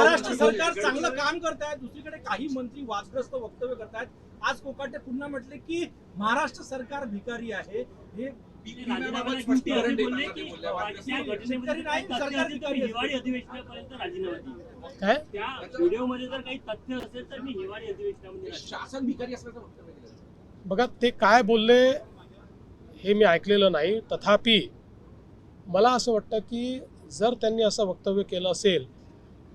महाराष्ट्र सरकार चांगलं काम करत आहे दुसरीकडे काही मंत्री वादग्रस्त वक्तव्य करतायत. आज कोकाटे पुन्हा म्हटले की महाराष्ट्र सरकार भिकारी आहे. हे बघा ते काय बोलले हे मी ऐकलेलं नाही. तथापि मला असं वाटतं की जर त्यांनी असं वक्तव्य केलं असेल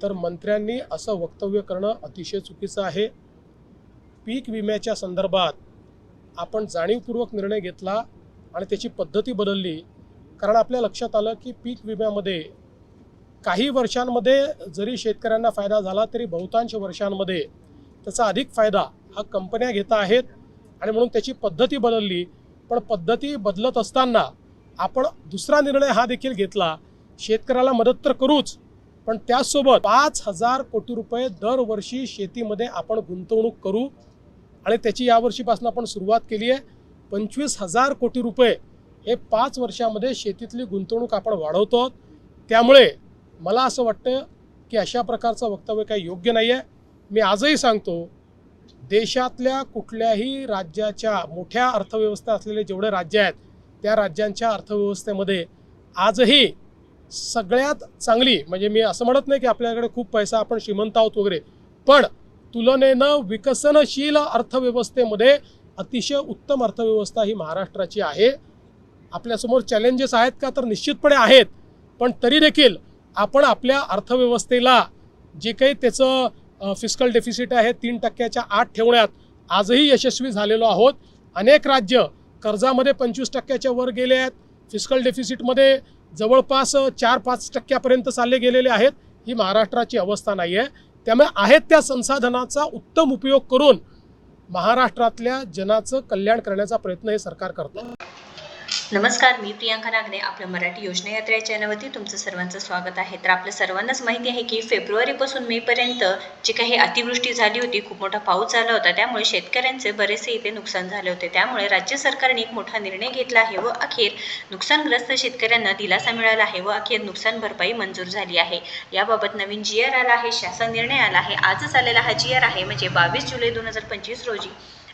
तर मंत्र्यांनी असं वक्तव्य करणं अतिशय चुकीचं आहे. पीक विम्याच्या संदर्भात आपण जाणीवपूर्वक निर्णय घेतला आणि त्याची पद्धती बदलली. कारण आपल्या लक्षात आलं की पीक विम्यामध्ये काही वर्षांमध्ये जरी शेतकऱ्यांना फायदा झाला तरी बहुतांश वर्षांमध्ये त्याचा अधिक फायदा हा कंपन्या घेत आहेत आणि म्हणून त्याची पद्धती बदलली. पण पद्धती बदलत असताना आपण दुसरा निर्णय हा देखील घेतला. शेतकऱ्याला मदत तर करूच पण त्याचसोबत पाच हजार कोटी रुपये दरवर्षी शेतीमध्ये आपण गुंतवणूक करू आणि त्याची यावर्षीपासून आपण सुरुवात केली आहे. पंचवीस हजार कोटी रुपये हे पाच वर्षामध्ये शेतीतली गुंतवणूक आपण वाढवतो. त्यामुळे मला असं वाटतं की अशा प्रकारचं वक्तव्य काही योग्य नाही आहे मी आजही सांगतो देशातल्या कुठल्याही राज्याच्या मोठ्या अर्थव्यवस्था असलेले जेवढे राज्य आहेत त्या राज्यांच्या अर्थव्यवस्थेमध्ये आजही सगळ्यात चांगली म्हणजे मी असं म्हणत नाही की आपल्याकडे खूप पैसा आपण श्रीमंत आहोत वगैरे पण तुलनेनं विकसनशील अर्थव्यवस्थेमध्ये अतिशय उत्तम अर्थव्यवस्था ही महाराष्ट्राची आहे. आपल्यासमोर चॅलेंजेस आहेत का तर निश्चितपणे आहेत पण तरी देखील आपण आपल्या अर्थव्यवस्थेला जे काही त्याचं फिस्कल डेफिसिट आहे तीन टक्क्याच्या आत ठेवण्यात आजही यशस्वी झालेलो आहोत. अनेक राज्य कर्जामध्ये पंचवीस टक्क्याच्या वर गेले आहेत. फिस्कल डेफिसिटमध्ये जवळपास चार पाच टक्क्यापर्यंत चालले गेलेले आहेत. ही महाराष्ट्राची अवस्था नाही आहे त्यामुळे आहेत त्या संसाधनाचा उत्तम उपयोग करून महाराष्ट्रातल्या जनाचं कल्याण करण्याचा प्रयत्न हे सरकार करतं नमस्कार मी प्रियांका नागणे आपल्या मराठी योजना यात्रा या चॅनलवरती तुमचं सर्वांचं स्वागत आहे. तर आपल्या सर्वांनाच माहिती आहे की फेब्रुवारीपासून मेपर्यंत जी काही अतिवृष्टी झाली होती खूप मोठा पाऊस झाला होता त्यामुळे शेतकऱ्यांचे बरेचसे इथे नुकसान झाले होते. त्यामुळे राज्य सरकारने एक मोठा निर्णय घेतला आहे व अखेर नुकसानग्रस्त शेतकऱ्यांना दिलासा मिळाला आहे व अखेर नुकसान भरपाई मंजूर झाली आहे. याबाबत नवीन जी आर आला आहे शासन निर्णय आला आहे. आजच आलेला हा जी आर आहे म्हणजे बावीस जुलै दोन हजार पंचवीस रोजी.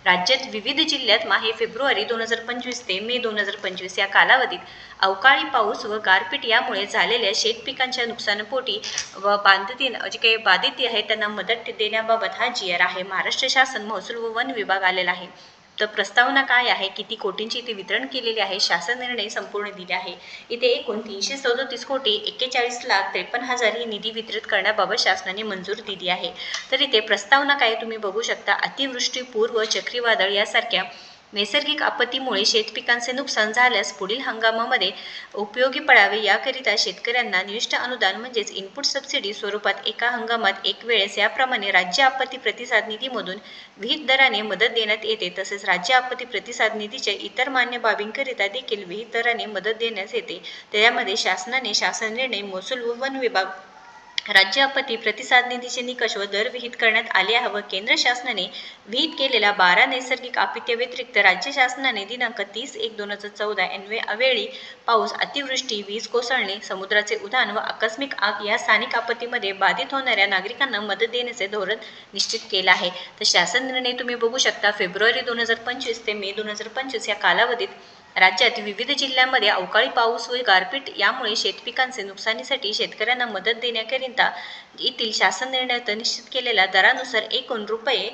राज्यात विविध जिल्ह्यात माहे फेब्रुवारी दोन हजार पंचवीस ते मे दोन हजार पंचवीस या कालावधीत अवकाळी पाऊस व गारपीट यामुळे झालेल्या शेतपिकांच्या नुकसानपोटी व बांधतीन जे काही बाधित आहेत त्यांना मदत देण्याबाबत हा जी आर आहे. महाराष्ट्र शासन महसूल व वन विभाग आलेला आहे. तर प्रस्तावना काय आहे? किती कोटींची इथे वितरण केलेली आहे? शासन निर्णय संपूर्ण दिले आहे. इथे एकूण तीनशे सदोतीस कोटी एक्केचाळीस लाख त्रेपन्न हजार ही निधी वितरित करण्याबाबत शासनाने मंजूर दिली आहे. तर इथे प्रस्तावना काय तुम्ही बघू शकता. अतिवृष्टी पूर्व चक्रीवादळ यासारख्या नैसर्गिक आपत्तीमुळे शेतपिकांचे नुकसान झाल्यास पुढील हंगामामध्ये उपयोगी पडावे याकरिता शेतकऱ्यांना निविष्ट अनुदान म्हणजेच इनपुट सबसिडी स्वरूपात एका हंगामात एक वेळेस याप्रमाणे राज्य आपत्ती प्रतिसाद निधीमधून विहित दराने मदत देण्यात येते. तसेच राज्य आपत्ती प्रतिसाद निधीच्या इतर मान्य बाबींकरिता देखील विहित दराने मदत देण्यात येते. त्यामध्ये शासनाने शासन निर्णय महसूल व वन विभाग राज्य आपत्ती प्रतिसाद निधीचे निकष व दर विहित करण्यात आले आहे व केंद्र शासनाने विहित केलेल्या बारा नैसर्गिक आपत्ती व्यतिरिक्त राज्य शासनाने दिनांक तीस एक दोन हजार चौदा एनवे अवेळी पाऊस अतिवृष्टी वीज कोसळणे समुद्राचे उधाण व आकस्मिक आग या स्थानिक आपत्तीमध्ये बाधित होणाऱ्या नागरिकांना मदत देण्याचे धोरण निश्चित केलं आहे. तर शासन निर्णय तुम्ही बघू शकता फेब्रुवारी दोन हजार पंचवीस ते मे दोन हजार पंचवीस या कालावधीत राज्यात विविध जिल्ह्यांमध्ये अवकाळी पाऊस व गारपीट यामुळे शेतपिकांचे नुकसानीसाठी शेतकऱ्यांना मदत देण्याकरिता येथील शासन निर्णयात निश्चित केलेल्या दरानुसार एकूण रुपये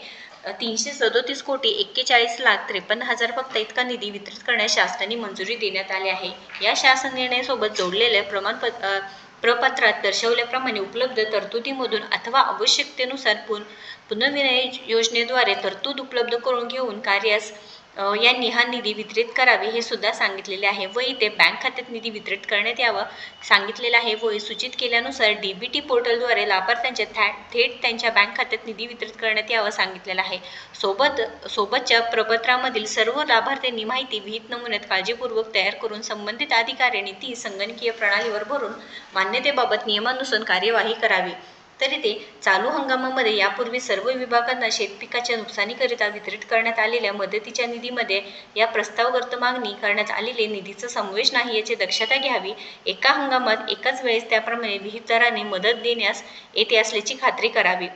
तीनशे सदोतीस कोटी एक्केचाळीस लाख त्रेपन्न हजार फक्त इतका निधी वितरित करण्यास शासनाने मंजुरी देण्यात आली आहे. या शासन निर्णयासोबत जोडलेल्या प्रमाणपत्र प्रपत्रात दर्शवल्याप्रमाणे उपलब्ध तरतुदीमधून अथवा आवश्यकतेनुसार पुन पुनर्विनय योजनेद्वारे तरतूद उपलब्ध करून घेऊन कार्यास यांनी हा निधी वितरित करावे हे सुद्धा सांगितलेले आहे. व इथे बँक खात्यात निधी वितरित करण्यात यावा सांगितलेलं आहे. व सूचित केल्यानुसार डी बी टी पोर्टलद्वारे लाभार्थ्यांच्या थॅ थेट त्यांच्या बँक खात्यात निधी वितरित करण्यात यावं सांगितलेलं आहे. सोबत सोबतच्या प्रपत्रामधील सर्व लाभार्थ्यांनी माहिती विहित नमुन्यात काळजीपूर्वक तयार करून संबंधित अधिकाऱ्यांनी ती संगणकीय प्रणालीवर भरून मान्यतेबाबत नियमानुसार कार्यवाही करावी. तरी ते चालू हंगामामध्ये यापूर्वी सर्व विभागांना शेतपिकाच्या नुकसानीकरिता वितरित करण्यात आलेल्या मदतीच्या निधीमध्ये या प्रस्तावग्रस्त मागणी करण्यात आलेले निधीचा समावेश नाही याची दक्षता घ्यावी. एका हंगामात एकाच वेळेस त्याप्रमाणे विहित दराने मदत देण्यास येते असल्याची खात्री करावी.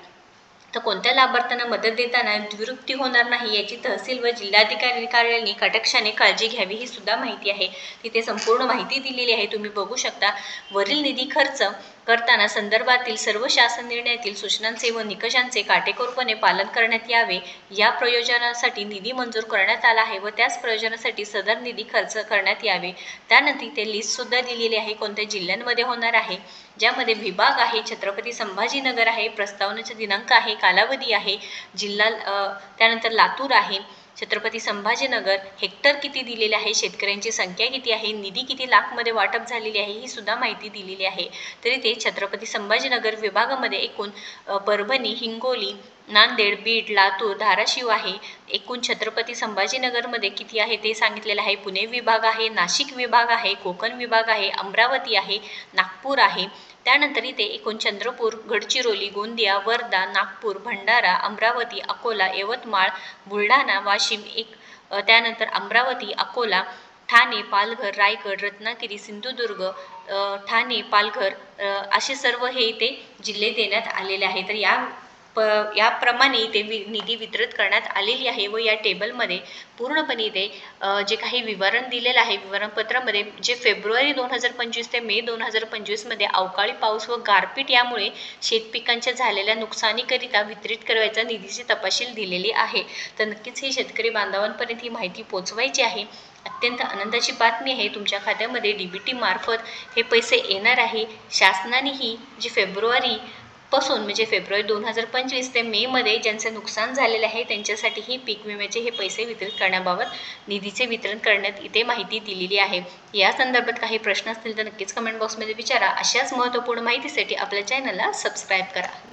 तर कोणत्या लाभार्थ्यांना मदत देताना द्विरुक्ती होणार नाही याची तहसील व जिल्हाधिकारी कार्यालयाने कटाक्षाने काळजी घ्यावी ही सुद्धा माहिती आहे. तिथे संपूर्ण माहिती दिलेली आहे. तुम्ही बघू शकता. वरील निधी खर्च करताना संदर्भातील सर्व शासन निर्णयातील सूचनांचे व निकषांचे काटेकोरपणे पालन करण्यात यावे या प्रयोजनासाठी निधी मंजूर करण्यात आला आहे व त्याच प्रयोजनासाठी सदर निधी खर्च करण्यात यावे. त्यानंतर ते लिस्टसुद्धा दिलेली आहे कोणत्या जिल्ह्यांमध्ये होणार आहे ज्यामध्ये विभाग आहे छत्रपती संभाजीनगर आहे प्रस्तावनेचा दिनांक आहे कालावधी आहे जिल्हा त्यानंतर लातूर आहे छत्रपती संभाजीनगर हेक्टर किती दिलेले आहे? शेतकऱ्यांची संख्या किती आहे? निधी किती लाखमध्ये वाटप झालेली आहे? ही सुद्धा माहिती दिलेली आहे. तरी ते छत्रपती संभाजीनगर विभागामध्ये एकूण परभणी हिंगोली नांदेड बीड लातूर धाराशिव आहे. एकूण छत्रपती संभाजीनगरमध्ये किती आहे ते सांगितलेलं आहे? पुणे विभाग आहे नाशिक विभाग आहे कोकण विभाग आहे अमरावती आहे नागपूर आहे. त्यानंतर इथे एकूण चंद्रपूर गडचिरोली गोंदिया वर्धा नागपूर भंडारा अमरावती अकोला यवतमाळ बुलढाणा वाशिम एक त्यानंतर अमरावती अकोला ठाणे पालघर रायगड रत्नागिरी सिंधुदुर्ग ठाणे पालघर असे सर्व हे इथे जिल्हे देण्यात आलेले आहे तर या प याप्रमाणे ते वि निधी वितरित करण्यात आलेली आहे व या टेबलमध्ये पूर्णपणे ते जे काही विवरण दिलेलं आहे विवरणपत्रामध्ये जे फेब्रुवारी दोन हजार पंचवीस ते मे दोन हजार पंचवीसमध्ये अवकाळी पाऊस व गारपीट यामुळे शेतपिकांच्या झालेल्या नुकसानीकरिता वितरित करायचा निधीची तपशील दिलेली आहे. तर नक्कीच ही शेतकरी बांधवांपर्यंत ही माहिती पोचवायची आहे. अत्यंत आनंदाची बातमी आहे. तुमच्या खात्यामध्ये डी बी टी मार्फत हे पैसे येणार आहे. शासनानेही जी फेब्रुवारी पासून म्हणजे फेब्रुवारी दोन हजार पंचवीस ते मेमध्ये ज्यांचं नुकसान झालेलं आहे त्यांच्यासाठीही पीक विम्याचे हे पैसे वितरित करण्याबाबत निधीचे वितरण करण्यात इथे माहिती दिलेली आहे. या संदर्भात काही प्रश्न असतील तर नक्कीच कमेंट बॉक्समध्ये विचारा. अशाच महत्त्वपूर्ण माहितीसाठी आपल्या चॅनलला सबस्क्राईब करा.